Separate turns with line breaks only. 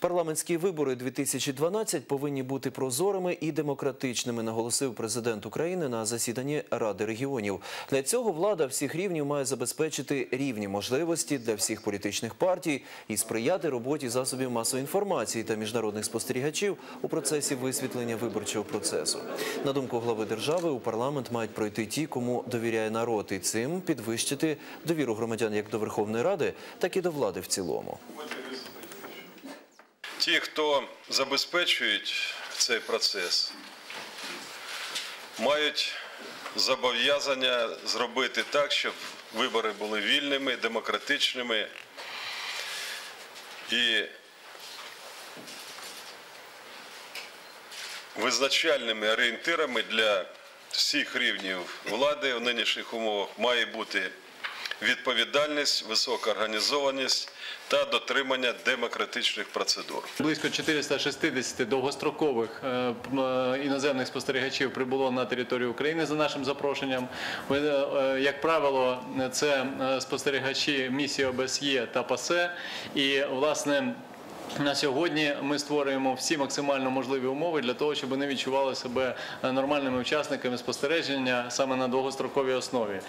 Парламентські вибори 2012 повинні бути прозорими і демократичними, наголосив президент України на засіданні Ради регіонів. Для цього влада всіх рівнів має забезпечити рівні можливості для всіх політичних партій і сприяти роботі засобів масової інформації та міжнародних спостерігачів у процесі висвітлення виборчого процесу. На думку глави держави, у парламент мають пройти ті, кому довіряє народ, і цим підвищити довіру громадян як до Верховної Ради, так і до влади в цілому.
Ті, хто забезпечують цей процес, мають зобов'язання зробити так, щоб вибори були вільними, демократичними і визначальними орієнтирами для всіх рівнів влади в нинішніх умовах має бути відповідальність, висока організованість та дотримання демократичних процедур.
Близько 460 довгострокових е, е, іноземних спостерігачів прибуло на територію України за нашим запрошенням. Е, Як правило, це спостерігачі місії ОБСЄ та ПАСЕ. І, власне, на сьогодні ми створюємо всі максимально можливі умови для того, щоб вони відчували себе нормальними учасниками спостереження саме на довгостроковій основі.